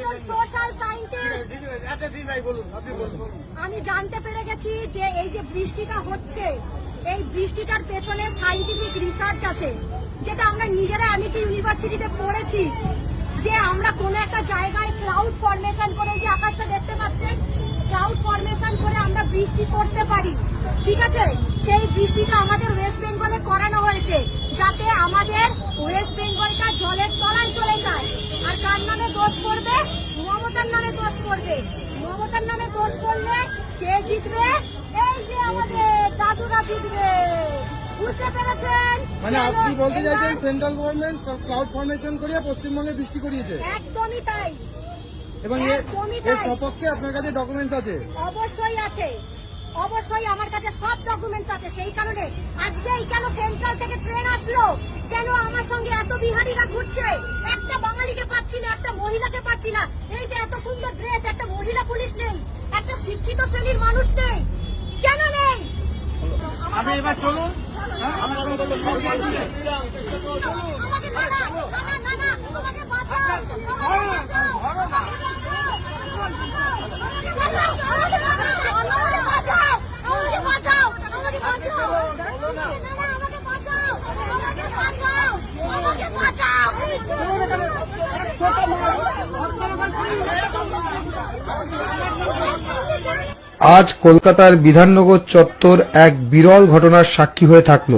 একজন social scientist আমি জানতে পেরে গেছি যে এই যে বৃষ্টিটা হচ্ছে এই বৃষ্টিটার পেছনে সাইন্টিফিক রিসার্চ আছে যেটা আমরা নিজেরা অ্যামিটি ইউনিভার্সিটিতে পড়েছি যে আমরা কোনো একটা জায়গায় ক্লাউড ফরমেশন করে যে আকাশটা দেখতে পাচ্ছেন ক্লাউড ফরমেশন করে আমরা বৃষ্টি করতে পারি। ঠিক আছে? সেই বৃষ্টিটা আমাদের ওয়েস্ট বেঙ্গলে করানো হয়েছে যাতে আমাদের ওয়েস্ট বেঙ্গলটা জলের তলায় চলে যায় আর কার নামে দোষ করবে মমতার নামে দোষ করবে। মমতার নামে দোষ করলে কে জিতবে? এই যে আমাদের দাদুরা জিতবে। বুঝতে পেরেছেন? মানে আপনি বলতে চাইছেন সেন্ট্রাল গভর্নমেন্ট ক্লাউড ফরমেশন করিয়ে পশ্চিমবঙ্গে বৃষ্টি করিয়েছে? একদমই তাই। এবং এ- এর সপক্ষে আপনার কাছে ডকুমেন্টস আছে? অবশ্যই আছে। অবশ্যই আমার কাছে সব ডকুমেন্টস আছে। সেই কারণে আজকে এই কেন সেন্ট্রাল থেকে ট্রেন আসলো? কেন আমার সঙ্গে এত পাচ্ছি না। এই যে এত সুন্দর ড্রেস একটা মহিলা পুলিশ নেই একটা শিক্ষিত শ্রেণির মানুষ নেই। কেন নেই? আপনি এবার চলুন। হ্যাঁ। আমাকে না না না না না না আমাকে বাঁচাও। আমাকে বাঁচাও। আমাকে বাঁচাও। আমাকে বাঁচাও। আমাকে বাঁচাও আমাকে বাঁচাও আমাকে বাঁচাও আমাকে বাঁচাও না না আমাকে বাঁচাও আমাকে বাঁচাও আমাকে বাঁচাও আজ কলকাতার বিধাননগর চত্বর এক বিরল ঘটনার সাক্ষী হয়ে থাকল।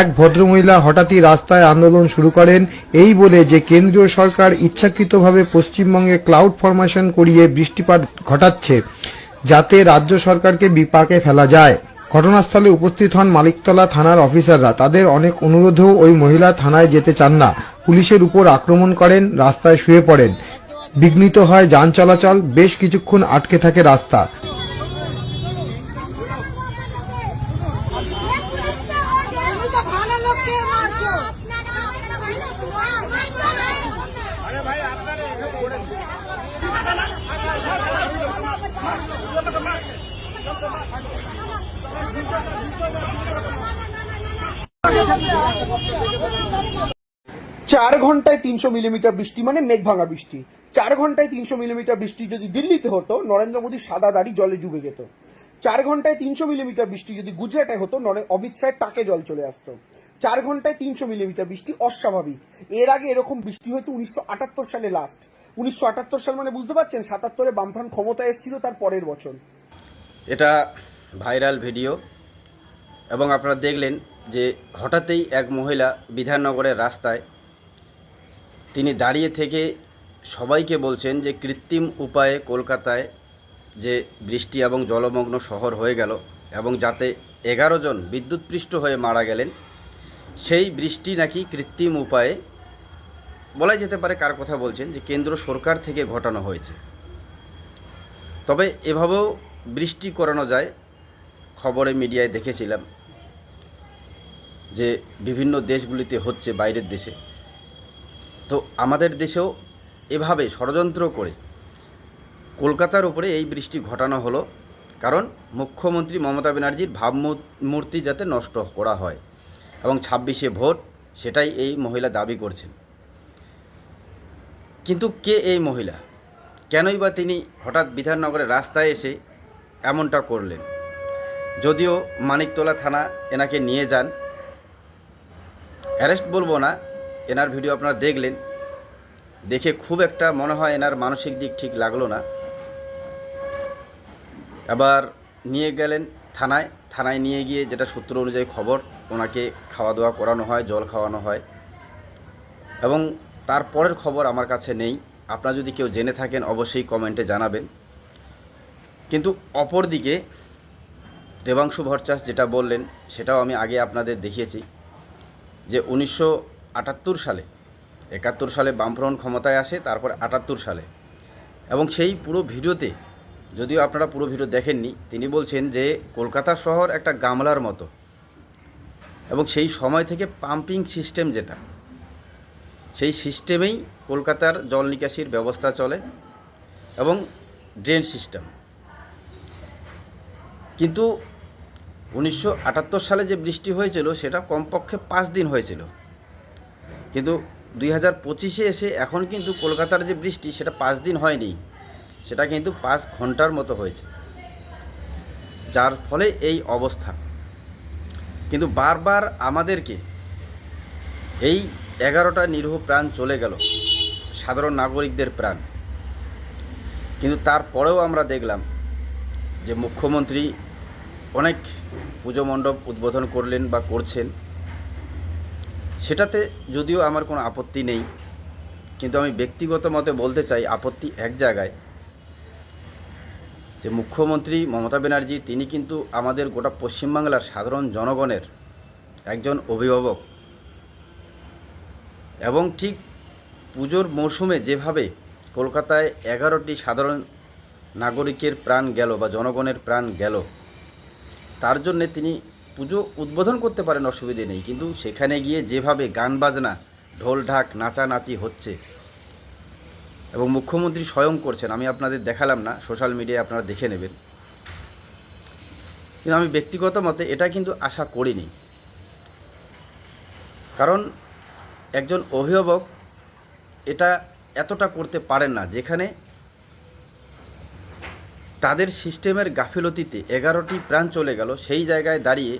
এক ভদ্রমহিলা হঠাৎই রাস্তায় আন্দোলন শুরু করেন, এই বলে যে কেন্দ্রীয় সরকার ইচ্ছাকৃতভাবে পশ্চিমবঙ্গে ক্লাউড ফরমেশন করিয়ে বৃষ্টিপাত ঘটাচ্ছে, যাতে রাজ্য সরকারকে বিপাকে ফেলা যায়। ঘটনাস্থলে উপস্থিত হন মালিকতলা থানার অফিসাররা। তাদের অনেক অনুরোধেও ওই মহিলা থানায় যেতে চান না। পুলিশের উপর আক্রমণ করেন, রাস্তায় শুয়ে পড়েন। বিঘ্নিত হয় যান চলাচল, বেশ কিছুক্ষণ আটকে থাকে রাস্তা তুমি তো ভালো লোককে মারছো আরে ভাই আপনারা এসব করে চার ঘন্টায় তিনশো মিলিমিটার বৃষ্টি মানে মেঘ ভাঙা বৃষ্টি। চার ঘন্টায় তিনশো মিলিমিটার বৃষ্টি যদি দিল্লিতে হতো নরেন্দ্র মোদীর সাদা দাড়ি জলে ডুবে যেত। চার ঘন্টায় তিনশো মিলিমিটার বৃষ্টি যদি গুজরাটে হতো নরে- অমিত শাহের টাকে জল চলে আসতো। চার ঘন্টায় তিনশো মিলিমিটার বৃষ্টি অস্বাভাবিক। এর আগে এরকম বৃষ্টি হয়েছে উনিশশো আটাত্তর সালে লাস্ট উনিশশো আটাত্তর সাল মানে বুঝতে পারছেন, সাতাত্তরে বামফ্রন্ট ক্ষমতায় এসেছিল তার পরের বছর। এটা ভাইরাল ভিডিও এবং আপনারা দেখলেন যে হঠাৎই এক মহিলা বিধাননগরের রাস্তায় তিনি দাঁড়িয়ে থেকে সবাইকে বলছেন যে কৃত্রিম উপায়ে কলকাতায় যে বৃষ্টি এবং জলমগ্ন শহর হয়ে গেল এবং যাতে এগারো জন বিদ্যুৎপৃষ্ট হয়ে মারা গেলেন সেই বৃষ্টি নাকি কৃত্রিম উপায়ে বলাই যেতে পারে কার কথা বলছেন যে কেন্দ্র সরকার থেকে ঘটানো হয়েছে। তবে এভাবেও বৃষ্টি করানো যায়, খবরে মিডিয়ায় দেখেছিলাম যে বিভিন্ন দেশগুলিতে হচ্ছে বাইরের দেশে। তো আমাদের দেশেও এভাবে ষড়যন্ত্র করে কলকাতার উপরে এই বৃষ্টি ঘটানো হলো, কারণ মুখ্যমন্ত্রী মমতা ব্যানার্জির ভাবমূর্তি যাতে নষ্ট করা হয়। এবং ছাব্বিশে ভোট, সেটাই এই মহিলা দাবি করছেন। কিন্তু কে এই মহিলা? কেনই বা তিনি হঠাৎ বিধাননগরের রাস্তায় এসে এমনটা করলেন? যদিও মানিকতলা থানা এনাকে নিয়ে যান। অ্যারেস্ট বলব না, এনার ভিডিও আপনারা দেখলেন। দেখে খুব একটা মনে হয় এনার মানসিক দিক ঠিক লাগল না। আবার নিয়ে গেলেন থানায়। থানায় নিয়ে গিয়ে যেটা সূত্র অনুযায়ী খবর ওনাকে খাওয়া দাওয়া করানো হয়, জল খাওয়ানো হয়। এবং তারপরের খবর আমার কাছে নেই। আপনারা যদি কেউ জেনে থাকেন, অবশ্যই কমেন্টে জানাবেন। কিন্তু অপরদিকে দেবাংশু ভট্টাচ যেটা বললেন, সেটাও আমি আগে আপনাদের দেখিয়েছি যে উনিশশো আটাত্তর সালে, একাত্তর সালে বামফ্রন্ট ক্ষমতায় আসে, তারপর আটাত্তর সালে। এবং সেই পুরো ভিডিওতে, যদিও আপনারা পুরো ভিডিও দেখেননি, তিনি বলছেন যে কলকাতা শহর একটা গামলার মতো। এবং সেই সময় থেকে পাম্পিং সিস্টেম যেটা, সেই সিস্টেমেই কলকাতার জল নিকাশির ব্যবস্থা চলে এবং ড্রেন সিস্টেম। কিন্তু উনিশশো আটাত্তর সালে যে বৃষ্টি হয়েছিল, সেটা কমপক্ষে পাঁচ দিন হয়েছিল। কিন্তু দুই হাজার পঁচিশে এসে এখন কিন্তু কলকাতার যে বৃষ্টি, সেটা পাঁচ দিন হয়নি। সেটা কিন্তু পাঁচ ঘণ্টার মতো হয়েছে। যার ফলে এই অবস্থা। কিন্তু বারবার আমাদেরকে এই এগারোটা নিরীহ প্রাণ চলে গেল, সাধারণ নাগরিকদের প্রাণ। কিন্তু তারপরেও আমরা দেখলাম যে মুখ্যমন্ত্রী অনেক পুজো মণ্ডপ উদ্বোধন করলেন বা করছেন। সেটাতে যদিও আমার কোনো আপত্তি নেই, কিন্তু আমি ব্যক্তিগত মতে বলতে চাই, আপত্তি এক জায়গায় যে মুখ্যমন্ত্রী মমতা ব্যানার্জি, তিনি কিন্তু আমাদের গোটা পশ্চিমবাংলার সাধারণ জনগণের একজন অভিভাবক। এবং ঠিক পুজোর মরশুমে যেভাবে কলকাতায় এগারোটি সাধারণ নাগরিকের প্রাণ গেল বা জনগণের প্রাণ গেল, তার জন্যে তিনি পুজো উদ্বোধন করতে পারেন, অসুবিধে নেই। কিন্তু সেখানে গিয়ে যেভাবে গান বাজনা, ঢোল ঢাক, নাচানাচি হচ্ছে এবং মুখ্যমন্ত্রী স্বয়ং করছেন, আমি আপনাদের দেখালাম না, সোশ্যাল মিডিয়ায় আপনারা দেখে নেবেন। কিন্তু আমি ব্যক্তিগত মতে এটা কিন্তু আশা করিনি। কারণ একজন অভিভাবক এটা এতটা করতে পারেন না, যেখানে তাদের সিস্টেমের গাফিলতিতে এগারোটি প্রাণ চলে গেল, সেই জায়গায় দাঁড়িয়ে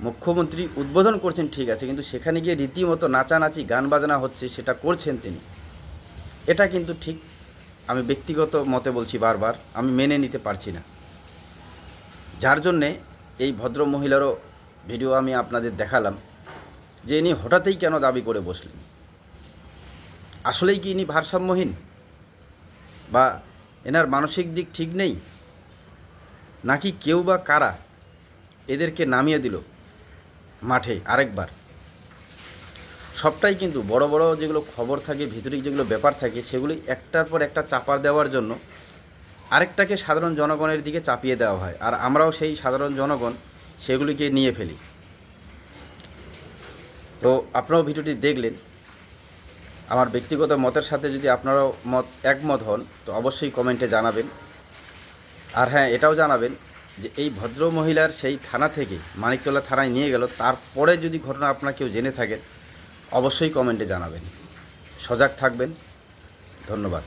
মুখ্যমন্ত্রী উদ্বোধন করছেন, ঠিক আছে, কিন্তু সেখানে গিয়ে রীতিমতো নাচানাচি, গান বাজনা হচ্ছে, সেটা করছেন তিনি। এটা কিন্তু ঠিক, আমি ব্যক্তিগত মতে বলছি বারবার, আমি মেনে নিতে পারছি না। যার জন্যে এই ভদ্র মহিলারও ভিডিও আমি আপনাদের দেখালাম, যে ইনি হঠাৎই কেন দাবি করে বসলেন? আসলেই কি ইনি ভারসাম্যহীন? বা এনার মানসিক দিক ঠিক নেই? নাকি কেউ বা কারা এদেরকে নামিয়ে দিল মাঠে আরেকবার? সবটাই কিন্তু বড় বড় যেগুলো খবর থাকে, ভিতরিক যেগুলো ব্যাপার থাকে, সেগুলি একটার পর একটা চাপার দেওয়ার জন্য আরেকটাকে সাধারণ জনগণের দিকে চাপিয়ে দেওয়া হয়। আর আমরাও সেই সাধারণ জনগণ সেগুলিকে নিয়ে ফেলি। তো আপনারাও ভিডিওটি দেখলেন। আমার ব্যক্তিগত মতের সাথে যদি আপনারাও মত, একমত হন, তো অবশ্যই কমেন্টে জানাবেন। আর হ্যাঁ এটাও জানাবেন যে এই ভদ্র মহিলার সেই থানা থেকে মানিকতলা থানায় নিয়ে গেল। তারপরে যদি ঘটনা আপনার কেউ জেনে থাকেন অবশ্যই কমেন্টে জানাবেন। সজাগ থাকবেন। ধন্যবাদ।